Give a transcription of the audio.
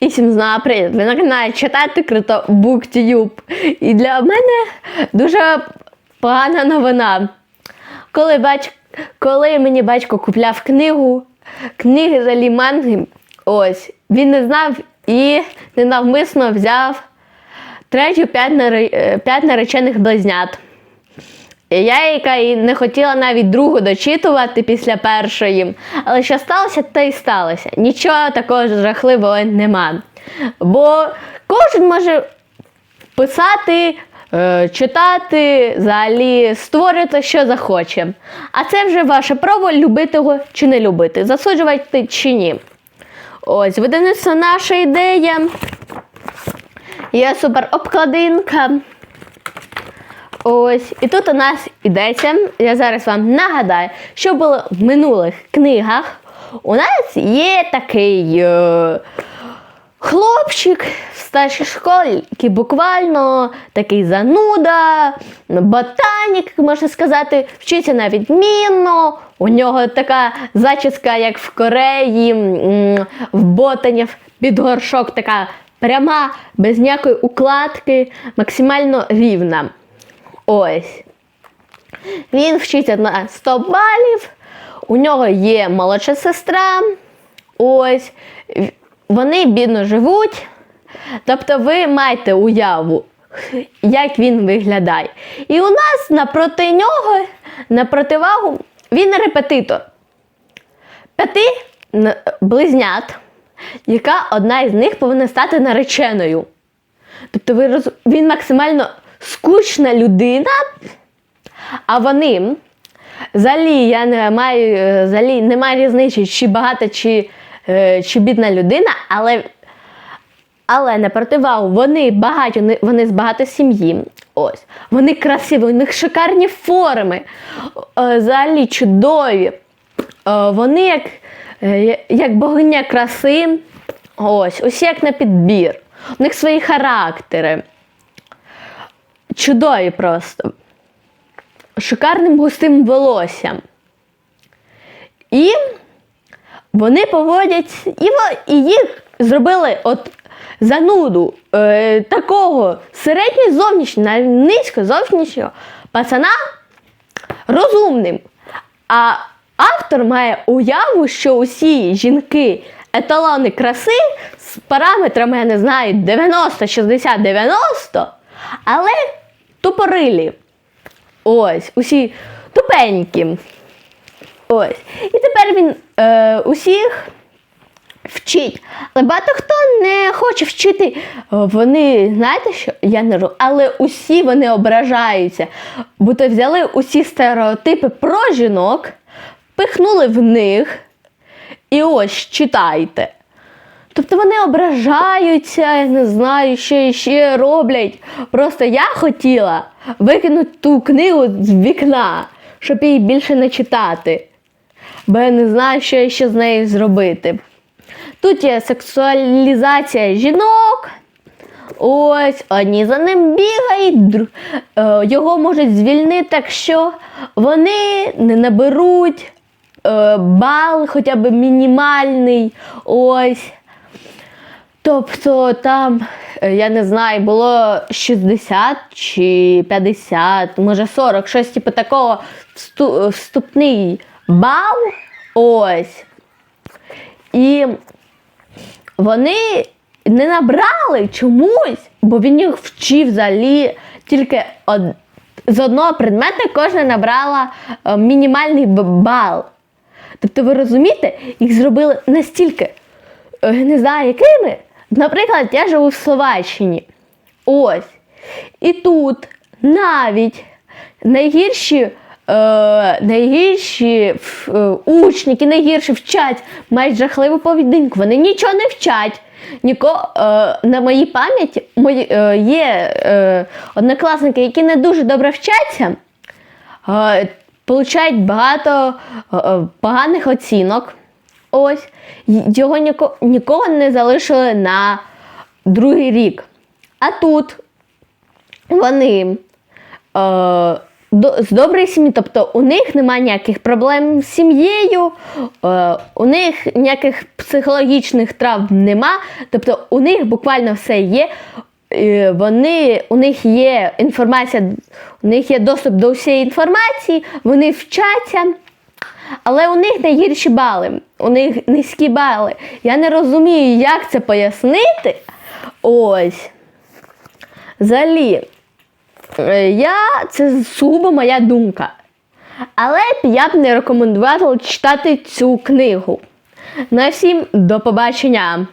І всім знову привіт! Ви на каналі читати круто BookTube. І для мене дуже погана новина. Коли, бач... Коли мені батько купляв книгу, книги за манги, ось, він не знав і ненавмисно взяв третю п'ять, е, п'ять наречених близнят. Я яка і не хотіла навіть другу дочитувати після першої. Але що сталося, те й сталося. Нічого такого жахливого нема. Бо кожен може писати, е, читати, взагалі створити, що захоче. А це вже ваше право любити його чи не любити, засуджувати чи ні. Ось, видавництво наша ідея. Є супер обкладинка. Ось, і тут у нас йдеться. Я зараз вам нагадаю, що було в минулих книгах. У нас є такий е, хлопчик в старшій школі, який буквально такий зануда, ботанік, можна сказати, вчиться на відмінно. У нього така зачіска, як в Кореї, в ботанів, під горшок така пряма, без ніякої укладки, максимально рівна. Ось. Він вчиться на 100 балів. У нього є молодша сестра. Ось. Вони бідно живуть. Тобто ви маєте уяву, як він виглядає. І у нас напроти нього, на противагу, він репетитор. П'яти близнят, яка одна із них повинна стати нареченою. Тобто ви роз... він максимально скучна людина, а вони взагалі я не маю е, взагалі немає різниці, чи багата, чи, е, чи бідна людина, але, але на противагу вони багаті, вони, з багатої сім'ї. Ось. Вони красиві, у них шикарні форми, взагалі чудові. Вони як, е, як богиня краси, ось, усі як на підбір. У них свої характери. Чудові просто. Шикарним густим волоссям. І вони поводять, і, і їх зробили от зануду е, такого середньої зовнішнього, низько зовнішнього пацана розумним. А автор має уяву, що усі жінки еталони краси з параметрами, я не знаю, 90, 60, 90, але тупорилі. Ось, усі тупенькі. Ось. І тепер він е, усіх вчить. Але багато хто не хоче вчити. Вони, знаєте, що я не роблю, але усі вони ображаються. Бо то взяли усі стереотипи про жінок, пихнули в них. І ось читайте. Тобто вони ображаються, я не знаю, що ще роблять. Просто я хотіла викинути ту книгу з вікна, щоб її більше не читати. Бо я не знаю, що ще з нею зробити. Тут є сексуалізація жінок. Ось, одні за ним бігають, е, його можуть звільнити, так що вони не наберуть е, бал, хоча б мінімальний. Ось. Тобто там, е, я не знаю, було 60 чи 50, може 40, щось типу такого вступний бал. Ось. І вони не набрали чомусь, бо він їх вчив взагалі тільки од... з одного предмета кожна набрала е, мінімальний бал. Тобто, ви розумієте, їх зробили настільки, е, не знаю, якими. Наприклад, я живу в Словаччині. Ось. І тут навіть найгірші, е, найгірші е, учні, які найгірше вчать, мають жахливу поведінку. Вони нічого не вчать. Ніко, е, на моїй пам'яті мої, е, є е, однокласники, які не дуже добре вчаться, е, получають багато е, е, поганих оцінок. Ось його ніко, нікого не залишили на другий рік. А тут вони е, до, з доброї сім'ї, тобто у них немає ніяких проблем з сім'єю, е, у них ніяких психологічних травм нема, тобто у них буквально все є. Вони, у них є інформація, у них є доступ до всієї інформації, вони вчаться, але у них найгірші бали, у них низькі бали. Я не розумію, як це пояснити. Ось. Взагалі, Е, Я це сугубо моя думка. Але я б не рекомендувала читати цю книгу. На всім до побачення!